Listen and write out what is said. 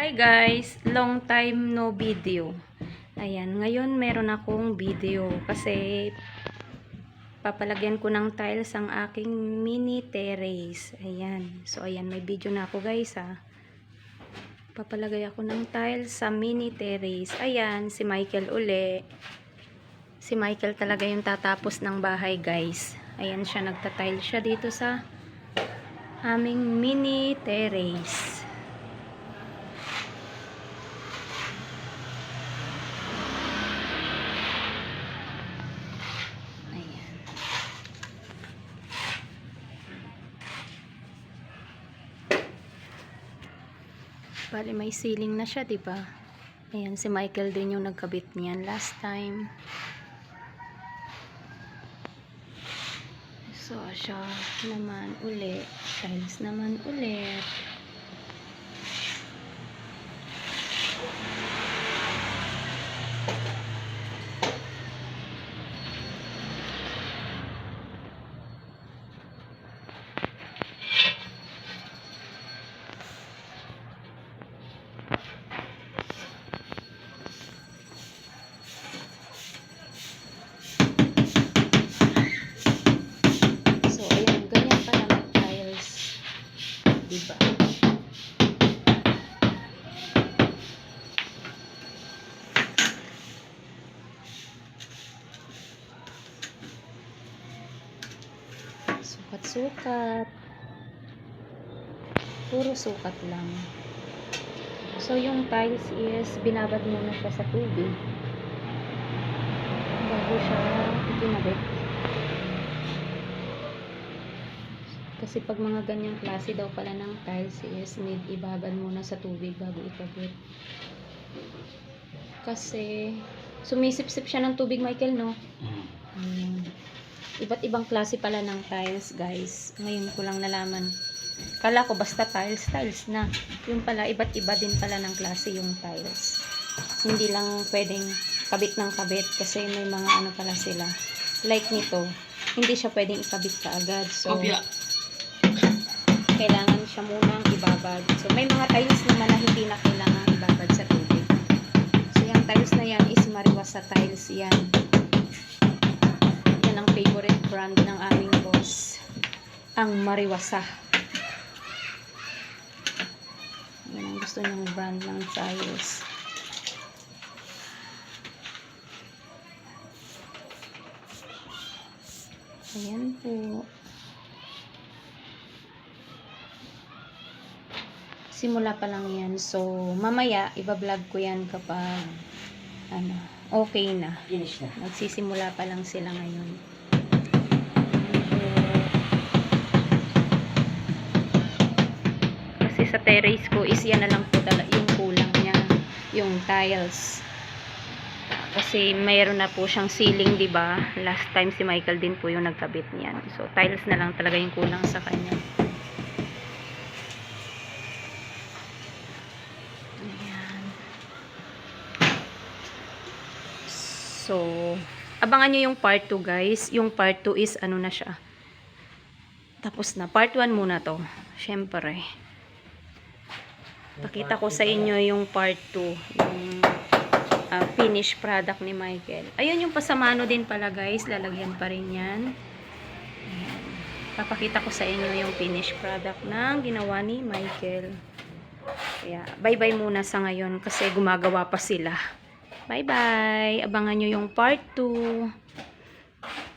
Hi guys, long time no video. Ayan, ngayon meron akong video kasi papalagyan ko ng tiles ang aking mini terrace. Ayan, so ayan, may video na ako guys ha. Papalagay ako ng tiles sa mini terrace. Ayan, si Michael uli. Si Michael talaga yung tatapos ng bahay guys. Ayan siya, nagtatile siya dito sa aming mini terrace. Ayan. Bali may ceiling na siya, 'di ba? Ayan si Michael din yung nagkabit niyan last time. So, siya naman uli. Tiles naman ulit. Sukat-sukat. Puro sukat lang. So, yung tiles is binabad muna siya sa tubig. Bago siya ikinabit. Kasi pag mga ganyang klase daw pala ng tiles is need ibabad muna sa tubig bago ikabit. Kasi sumisip-sip siya ng tubig, Michael, no? Ayan. Iba't ibang klase pala ng tiles, guys. Ngayon ko lang nalaman. Kala ko basta tiles, tiles na. Yung pala, iba't iba din pala ng klase yung tiles. Hindi lang pwedeng kabit ng kabit kasi may mga ano pala sila. Like nito, hindi siya pwedeng ikabit kaagad. So, Kopya. kailangan siya munang ibabad. So, may mga tiles naman na hindi na kailangan ibabad sa tubig. So, yung tiles na yan is Mariwasa tiles yan. Yan ang favorite brand ng aming boss. Ang Mariwasa. Yan ang gusto niyang brand ng tiles. Ayan po. simula pa lang yan. So, mamaya, iba-vlog ko yan kapag, ano, okay na. Finish na. Nagsisimula pa lang sila ngayon. Kasi sa terrace ko is yan na lang po tala, yung kulang niya, yung tiles. Kasi mayroon na po siyang ceiling, 'di ba? Last time si Michael din po yung nagkabit niyan. So tiles na lang talaga yung kulang sa kanya. Ayan. So, abangan nyo yung part 2 guys. Yung part 2 is ano na siya. Tapos na. Part 1 muna to. Siyempre. Pakita ko sa inyo yung part 2. Yung ah, finished product ni Michael. Ayun yung pasamano din pala guys. Lalagyan pa rin yan. Papakita ko sa inyo yung finished product ng ginawa ni Michael. Kaya, bye-bye muna sa ngayon kasi gumagawa pa sila. Bye-bye! Abangan nyo yung part 2.